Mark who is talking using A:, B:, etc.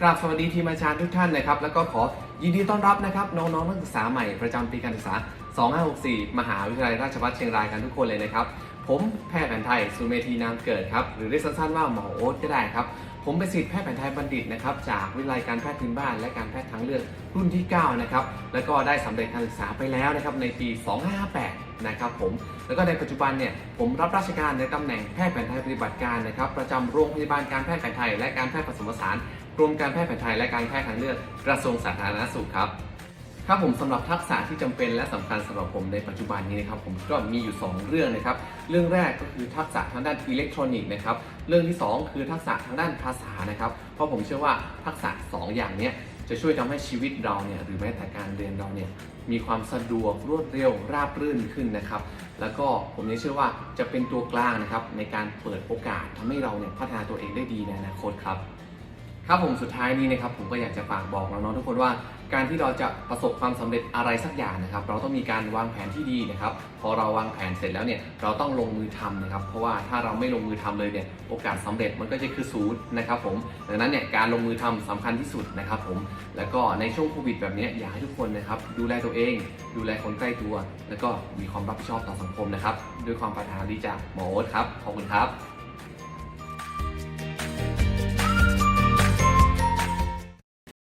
A: กราบสวัสดีทีมอาจารย์ทุกท่านนะครับ แล้วก็ขอยินดีต้อนรับนะครับ น้องๆนักศึกษาใหม่ประจำปีการศึกษา 2564 มหาวิทยาลัยราชภัฏเชียงรายกันทุกคนเลยนะครับ ผมแพทย์แผนไทยสุเมธีนามเกิดครับ หรือเรียกสั้นๆว่าหมอโอ๊ตก็ได้ครับ ผมเป็นศิษย์แพทย์แผนไทยบัณฑิตนะครับ จากวิทยาลัยการแพทย์พื้นบ้านและการแพทย์ทางเลือกรุ่นที่ 9 นะครับ แล้วก็ได้สำเร็จการศึกษาไปแล้วนะครับในปี 2558นะครับผมแล้วก็ในปัจจุบันเนี่ยผมรับราชการในตำแหน่งแพทย์แผนไทยปฏิบัติการนะครับประจำโรงพยาบาลการแพทย์แผนไทยและการแพทย์ผสมผสาน กรมการแพทย์แผนไทยและการแพทย์ทางเลือกกระทรวงสาธารณสุขครับครับผมสำหรับทักษะที่จำเป็นและสำคัญสำหรับผมในปัจจุบันนี้นะครับผมก็มีอยู่ 2 เรื่องนะครับ เรื่องแรกก็คือทักษะทางด้านอิเล็กทรอนิกส์นะครับเรื่องที่ 2 คือทักษะทางด้านภาษานะครับ เพราะผมเชื่อว่าทักษะ 2 อย่างนี้จะช่วยทำให้ชีวิตเราเนี่ยหรือแม้แต่การเรียนเราเนี่ยมีความสะดวกรวดเร็วราบรื่นขึ้นนะครับ แล้วก็ผมยังเชื่อว่าจะเป็นตัวกลางนะครับในการเปิดโอกาสทำให้เราเนี่ยพัฒนาตัวเองได้ดีในอนาคตครับ ครับผมสุดท้ายนี้นะครับผมก็อยากจะฝากบอกน้องๆทุกคนว่า การที่เราจะประสบความสำเร็จอะไรสักอย่างนะครับ เราต้องมีการวางแผนที่ดีนะครับ พอเราวางแผนเสร็จแล้วเนี่ยเราต้องลงมือทำนะครับ เพราะว่าถ้าเราไม่ลงมือทำเลยเนี่ยโอกาสสำเร็จมันก็จะคือศูนย์นะครับผมดังนั้นเนี่ยการลงมือทำสำคัญที่สุดนะครับผมแล้วก็ในช่วงโควิดแบบนี้อยากให้ทุกคนนะครับดูแลตัวเอง ดูแลคนใกล้ตัว แล้วก็มีความรับผิดชอบต่อสังคมนะครับด้วยความปรารถนาดีจากหมอโอ๊ตครับขอบคุณครับ